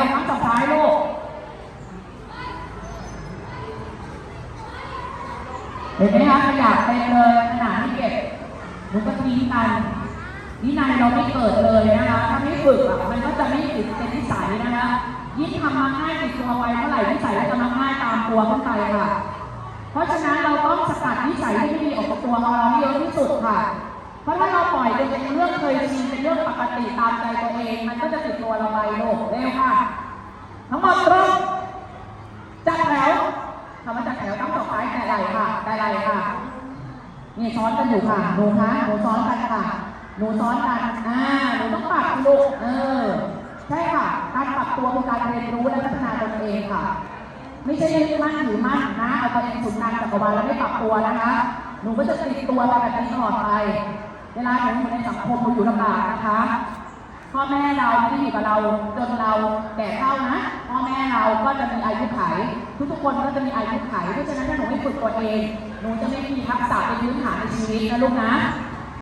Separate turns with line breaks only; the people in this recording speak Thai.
อย่าจากซ้ายลูกเห็นไหมคะขยัะไปเลยขนาดที่เก็บลูกก็ทีกันนี่นัยเราไม่เกิดเลยนะคะถ้าไม่ฝึกอะมันก็จะไม่ติดเป็นนิสัยนะคะยิ่งทำมาง่ายติดตัวไว้เท่าไหร่นิสัยก็จะมาง่ายตามตัวขึ้นไปค่ะ เพราะฉะนั้นเราต้องสกัดนิสัยที่ไม่ดีออกจากตัวของเราให้เยอะที่สุดค่ะเพราะถ้าเราปล่อยเป็นเรื่องเคยชินเป็นเรื่องปกติตามใจตัวเอง มันก็จะติดตัวเราไป ไหลค่ะนี่ซ้อนกันอยู่ค่ะหนูคะหนูซ้อนกันค่ะหนูซ้อนกันอ่าหนูต้องปรับลูกเออใช่ค่ะ การปรับตัวคือการเรียนรู้และพัฒนาตนเองค่ะ ไม่ใช่ยึดมั่นถือมั่นนะเอาตัวเองสุนานจักรวาลแล้วไม่ปรับตัวนะคะ หนูก็จะติดตัวไปแบบนี้ตลอดไป เวลาหนูอยู่ในสังคมหนูอยู่ลำบากนะคะพ่อแม่เราไม่ได้อยู่กับเราจนเราแก่เฒ่านะพ่อแม่เราก็จะมีอายุไขทุกๆคนก็จะมีอายุไขเพราะฉะนั้นถ้าหนูไม่ฝึกตัวเอง หนูจะไม่มีทักษะเป็นพื้นฐานในชีวิตนะลูกนะ